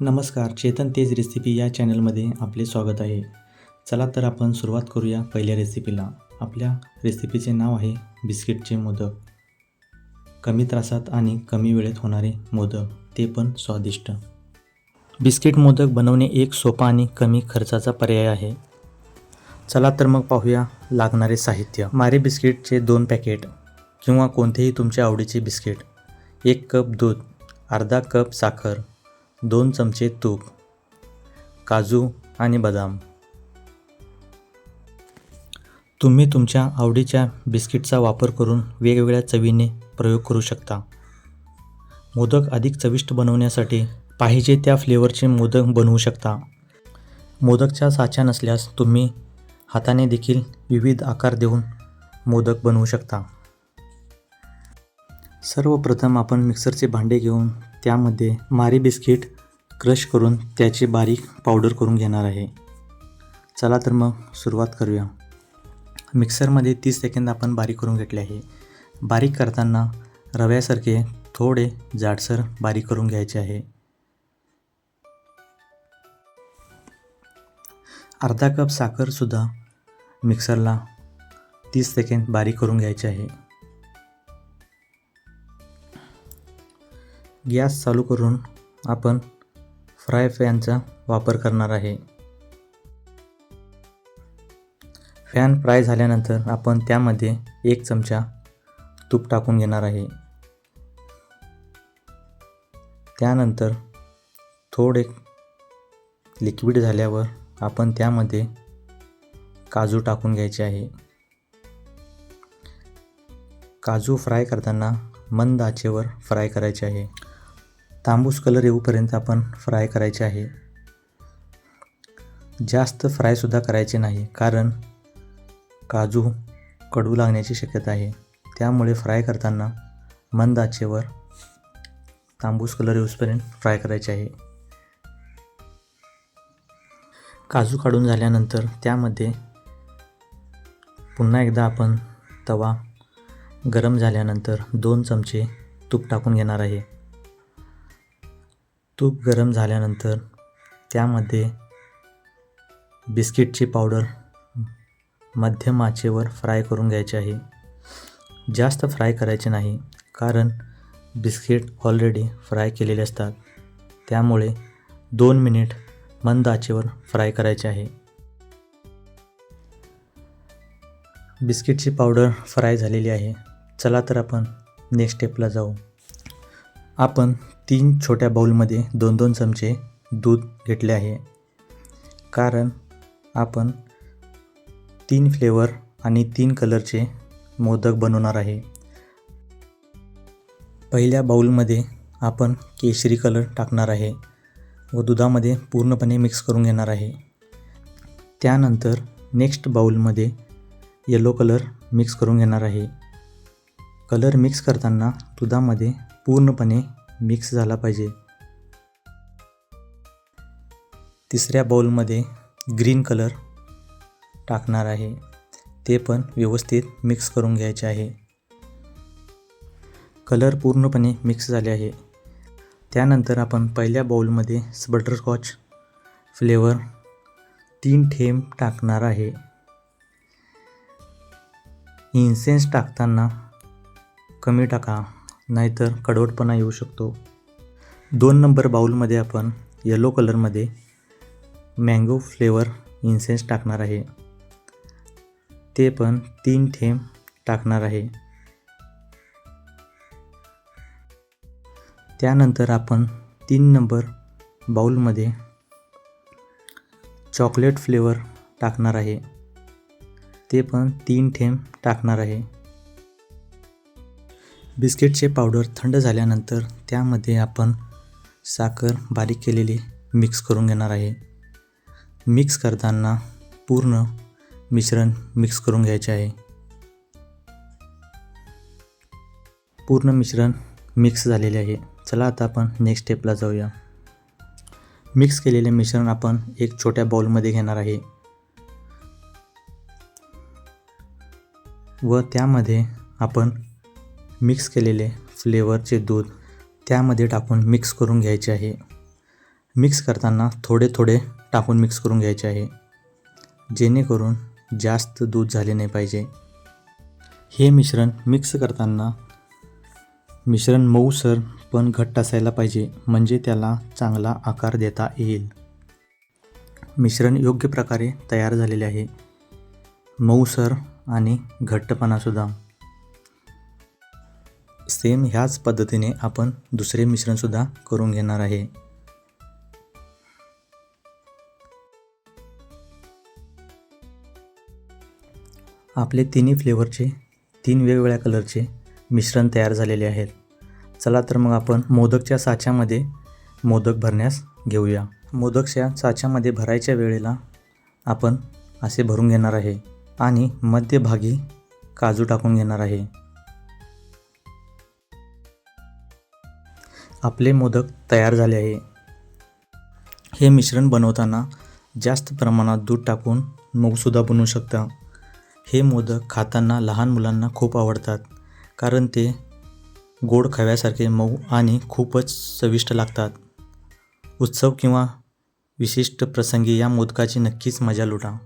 नमस्कार चेतन तेज रेसिपी या चॅनलमध्ये आपले स्वागत आहे. चला तर आपण सुरुवात करूया पहिल्या रेसिपीला आपल्या रेसिपीचे नाव आहे बिस्किटचे मोदक. कमी त्रासात आणि कमी वेळेत होणारे मोदक ते पण स्वादिष्ट. बिस्किट मोदक बनवणे एक सोपा आणि कमी खर्चाचा पर्याय आहे. चला तर मग पाहूया लागणारे साहित्य. मारे बिस्किटचे दोन पॅकेट किंवा कोणतेही तुमच्या आवडीचे बिस्किट. एक कप दूध अर्धा कप साखर दोन चमचे तूप काजू आणि बदाम. तुम्ही तुमच्या आवडीच्या बिस्किटचा वापर करून वेगवेगळ्या चवीने प्रयोग करू शकता. मोदक अधिक चविष्ट बनवण्यासाठी पाहिजे त्या फ्लेवरचे मोदक बनवू शकता. मोदकच्या साच्या नसल्यास तुम्ही हाताने देखील विविध आकार देऊन मोदक बनवू शकता. सर्वप्रथम आपण मिक्सरचे भांडे घेऊन त्यामध्ये मारी बिस्किट क्रश करून त्याची बारीक पावडर करून घेणार आहे. चला तर मग सुरुवात करूया. मिक्सरमध्ये तीस सेकंद आपण बारीक करून घेतले आहे. बारीक करताना रव्यासारखे थोडे जाडसर बारीक करून घ्यायचे आहे. अर्धा कप साखरसुद्धा मिक्सरला तीस सेकंद बारीक करून घ्यायचे आहे. गॅस चालू करून आपण फ्राय पॅनचा वापर करणार आहे. फॅन फ्राय झाल्यानंतर आपण त्यामध्ये एक चमचा तूप टाकून घेणार आहे. त्यानंतर थोडे लिक्विड झाल्यावर आपण त्यामध्ये काजू टाकून घ्यायचे आहे. काजू फ्राय करताना मंद आचेवर फ्राय करायचे आहे. तांबूस कलर येऊपर्यंत आपण फ्राय करायचे आहे. जास्त फ्रायसुद्धा करायचे नाही कारण काजू कडू लागण्याची शक्यता आहे. त्यामुळे फ्राय करताना मंद आचेवर तांबूस कलर येऊसपर्यंत फ्राय करायचे आहे. काजू काढून झाल्यानंतर त्यामध्ये पुन्हा एकदा आपण तवा गरम झाल्यानंतर दोन चमचे तूप टाकून घेणार आहे. तूप गरम झाल्यानंतर त्यामध्ये बिस्किटची पावडर मध्यम आचेवर फ्राय करून घ्यायची आहे. जास्त फ्राय करायचे नाही कारण बिस्किट ऑलरेडी फ्राय केलेले असतात. त्यामुळे दोन मिनिट मंद आचेवर फ्राय करायचे आहे. बिस्किटची पावडर फ्राय झालेली आहे. चला तर आपण नेक्स्ट स्टेपला जाऊ. आपण तीन छोट्या बाउलमध्ये दोन दोन चमचे दूध घेतले आहे. कारण आपण तीन फ्लेवर आणि तीन कलरचे मोदक बनवणार आहे. पहिल्या बाउलमध्ये आपण केशरी कलर टाकणार आहे व दुधामध्ये पूर्णपणे मिक्स करून घेणार आहे. त्यानंतर नेक्स्ट बाउलमध्ये येलो कलर मिक्स करून घेणार आहे. कलर मिक्स करताना दुधामध्ये पूर्णपणे मिक्स झाला पाहिजे. तिसऱ्या बाउलमध्ये ग्रीन कलर टाकणार आहे. ते पण व्यवस्थित मिक्स करून घ्यायचे आहे. कलर पूर्णपणे मिक्स झाले आहे. त्यानंतर आपण पहिल्या बाउलमध्ये बटरस्कॉच फ्लेवर तीन थेंब टाकणार आहे. इन्सेन्स टाकताना कमी टाका नाहीतर कडवटपणा येऊ शकतो. दोन नंबर बाउलमध्ये आपण येलो कलरमध्ये मँगो फ्लेवर इन्सेन्स टाकणार आहे. ते पण तीन थेंब टाकणार आहे. त्यानंतर आपण तीन नंबर बाउलमध्ये चॉकलेट फ्लेवर टाकणार आहे. ते पण तीन थेंब टाकणार आहे. बिस्किटचे पावडर थंड झाल्यानंतर त्यामध्ये आपण साखर बारीक केलेली मिक्स करून घेणार आहे. मिक्स करताना पूर्ण मिश्रण मिक्स करून घ्यायचे आहे. पूर्ण मिश्रण मिक्स झालेले आहे. चला आता आपण नेक्स्ट स्टेपला जाऊया. मिक्स केलेले मिश्रण आपण एक छोट्या बाउलमध्ये घेणार आहे. व त्यामध्ये आपण मिक्स केलेले फ्लेवरचे दूध त्यामध्ये टाकून मिक्स करून घ्यायचे आहे. मिक्स करताना थोडे थोडे टाकून मिक्स करून घ्यायचे आहे. जेणेकरून जास्त दूध झाले नाही पाहिजे. हे मिश्रण मिक्स करताना मिश्रण मऊसर पण घट्ट असायला पाहिजे म्हणजे त्याला चांगला आकार देता येईल. मिश्रण योग्य प्रकारे तयार झालेले आहे. मऊसर आणि घट्टपणासुद्धा. सेम ह्याच पद्धतीने आपण दुसरे मिश्रणसुद्धा करून घेणार आहे. आपले तिन्ही फ्लेवरचे तीन वेगवेगळ्या कलरचे मिश्रण तयार झालेले आहेत. चला तर मग आपण मोदकच्या साच्यामध्ये मोदक भरण्यास घेऊया. मोदकच्या साच्यामध्ये भरायच्या वेळेला आपण असे भरून घेणार आहे आणि मध्यभागी काजू टाकून घेणार आहे. आपले मोदक तयार झाले आहे. हे मिश्रण बनवताना जास्त प्रमाणात दूध टाकून मऊसुद्धा बनवू शकता. हे मोदक खाताना लहान मुलांना खूप आवडतात कारण ते गोड खव्यासारखे मऊ आणि खूपच चविष्ट लागतात. उत्सव किंवा विशिष्ट प्रसंगी या मोदकाची नक्कीच मजा लुटा.